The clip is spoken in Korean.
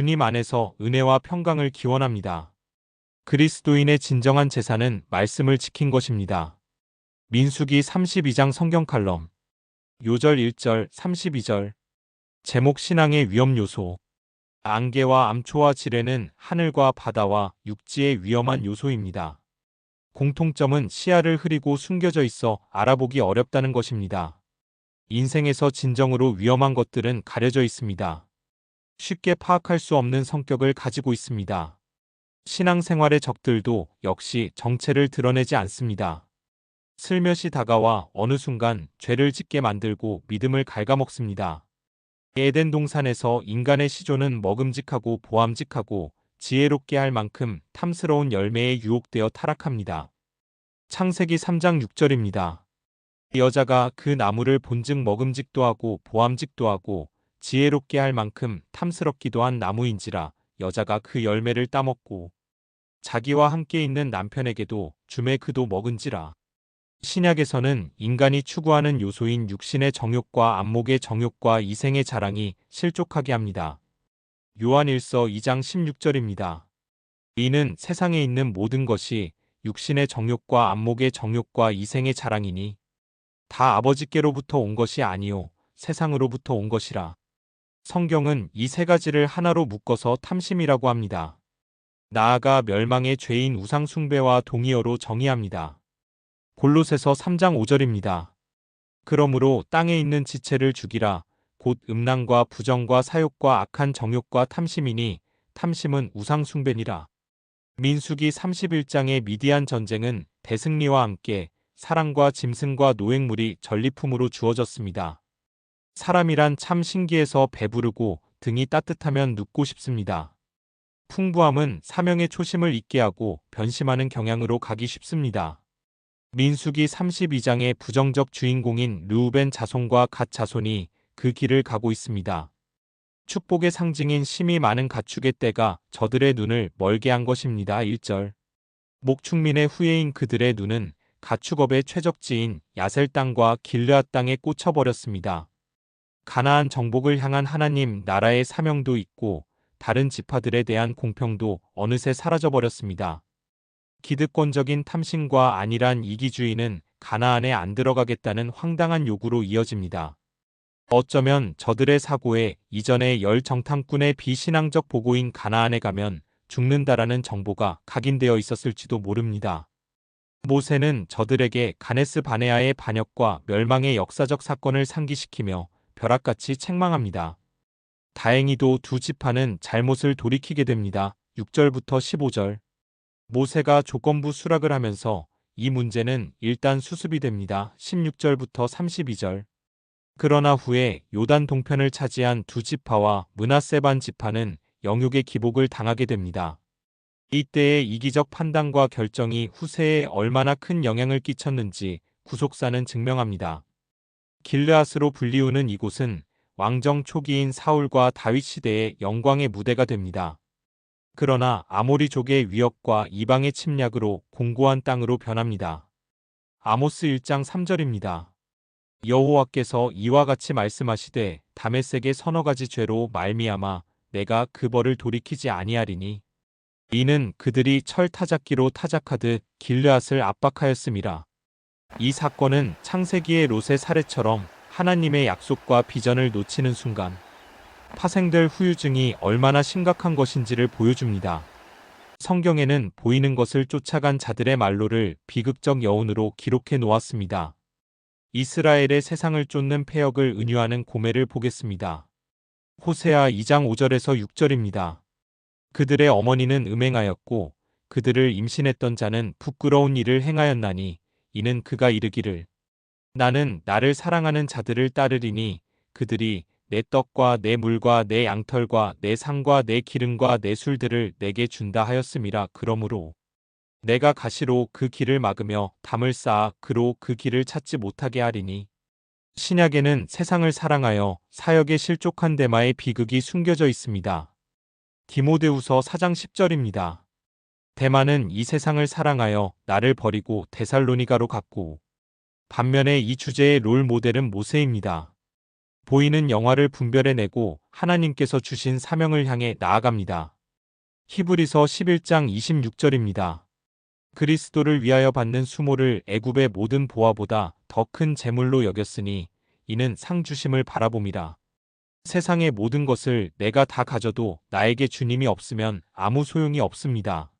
주님 안에서 은혜와 평강을 기원합니다. 그리스도인의 진정한 재산은 말씀을 지킨 것입니다. 민수기 32장 성경 칼럼 요절 1절 32절 제목 신앙의 위험 요소 안개와 암초와 지뢰는 하늘과 바다와 육지의 위험한 요소입니다. 공통점은 시야를 흐리고 숨겨져 있어 알아보기 어렵다는 것입니다. 인생에서 진정으로 위험한 것들은 가려져 있습니다. 쉽게 파악할 수 없는 성격을 가지고 있습니다. 신앙생활의 적들도 역시 정체를 드러내지 않습니다. 슬며시 다가와 어느 순간 죄를 짓게 만들고 믿음을 갉아먹습니다. 에덴 동산에서 인간의 시조는 먹음직하고 보암직하고 지혜롭게 할 만큼 탐스러운 열매에 유혹되어 타락합니다. 창세기 3장 6절입니다. 여자가 그 나무를 본즉 먹음직도 하고 보암직도 하고 지혜롭게 할 만큼 탐스럽기도 한 나무인지라 여자가 그 열매를 따먹고 자기와 함께 있는 남편에게도 주매 그도 먹은지라. 신약에서는 인간이 추구하는 요소인 육신의 정욕과 안목의 정욕과 이생의 자랑이 실족하게 합니다. 요한 1서 2장 16절입니다. 이는 세상에 있는 모든 것이 육신의 정욕과 안목의 정욕과 이생의 자랑이니 다 아버지께로부터 온 것이 아니요 세상으로부터 온 것이라. 성경은 이 세 가지를 하나로 묶어서 탐심이라고 합니다. 나아가 멸망의 죄인 우상숭배와 동의어로 정의합니다. 골로새서 3장 5절입니다. 그러므로 땅에 있는 지체를 죽이라 곧 음란과 부정과 사욕과 악한 정욕과 탐심이니 탐심은 우상숭배니라. 민수기 31장의 미디안 전쟁은 대승리와 함께 사랑과 짐승과 노획물이 전리품으로 주어졌습니다. 사람이란 참 신기해서 배부르고 등이 따뜻하면 눕고 싶습니다. 풍부함은 사명의 초심을 잊게 하고 변심하는 경향으로 가기 쉽습니다. 민수기 32장의 부정적 주인공인 르우벤 자손과 갓 자손이 그 길을 가고 있습니다. 축복의 상징인 심이 많은 가축의 때가 저들의 눈을 멀게 한 것입니다. 1절. 목축민의 후예인 그들의 눈은 가축업의 최적지인 야셀 땅과 길르앗 땅에 꽂혀버렸습니다. 가나안 정복을 향한 하나님 나라의 사명도 있고 다른 지파들에 대한 공평도 어느새 사라져버렸습니다. 기득권적인 탐심과 안일한 이기주의는 가나안에 안 들어가겠다는 황당한 요구로 이어집니다. 어쩌면 저들의 사고에 이전에 열 정탐꾼의 비신앙적 보고인 가나안에 가면 죽는다라는 정보가 각인되어 있었을지도 모릅니다. 모세는 저들에게 가네스 바네아의 반역과 멸망의 역사적 사건을 상기시키며 벼락같이 책망합니다. 다행히도 두 지파는 잘못을 돌이키게 됩니다. 6절부터 15절. 모세가 조건부 수락을 하면서 이 문제는 일단 수습이 됩니다. 16절부터 32절. 그러나 후에 요단 동편을 차지한 두 지파와 문하세반 지파는 영육의 기복을 당하게 됩니다. 이때의 이기적 판단과 결정이 후세에 얼마나 큰 영향을 끼쳤는지 구속사는 증명합니다. 길르앗으로 불리우는 이곳은 왕정 초기인 사울과 다윗 시대의 영광의 무대가 됩니다. 그러나 아모리족의 위협과 이방의 침략으로 공고한 땅으로 변합니다. 아모스 1장 3절입니다. 여호와께서 이와 같이 말씀하시되 다메섹의 서너 가지 죄로 말미암아 내가 그 벌을 돌이키지 아니하리니 이는 그들이 철 타작기로 타작하듯 길르앗을 압박하였음이라. 이 사건은 창세기의 롯의 사례처럼 하나님의 약속과 비전을 놓치는 순간 파생될 후유증이 얼마나 심각한 것인지를 보여줍니다. 성경에는 보이는 것을 쫓아간 자들의 말로를 비극적 여운으로 기록해 놓았습니다. 이스라엘의 세상을 쫓는 폐역을 은유하는 고매를 보겠습니다. 호세아 2장 5절에서 6절입니다. 그들의 어머니는 음행하였고 그들을 임신했던 자는 부끄러운 일을 행하였나니 이는 그가 이르기를 나는 나를 사랑하는 자들을 따르리니 그들이 내 떡과 내 물과 내 양털과 내 상과 내 기름과 내 술들을 내게 준다 하였음이라 그러므로 내가 가시로 그 길을 막으며 담을 쌓아 그로 그 길을 찾지 못하게 하리니 신약에는 세상을 사랑하여 사역에 실족한 데마의 비극이 숨겨져 있습니다. 디모데우서 4장 10절입니다. 대만은 이 세상을 사랑하여 나를 버리고 데살로니가로 갔고 반면에 이 주제의 롤 모델은 모세입니다. 보이는 영화를 분별해내고 하나님께서 주신 사명을 향해 나아갑니다. 히브리서 11장 26절입니다. 그리스도를 위하여 받는 수모를 애굽의 모든 보화보다 더 큰 재물로 여겼으니 이는 상 주심을 바라봄이라. 세상의 모든 것을 내가 다 가져도 나에게 주님이 없으면 아무 소용이 없습니다.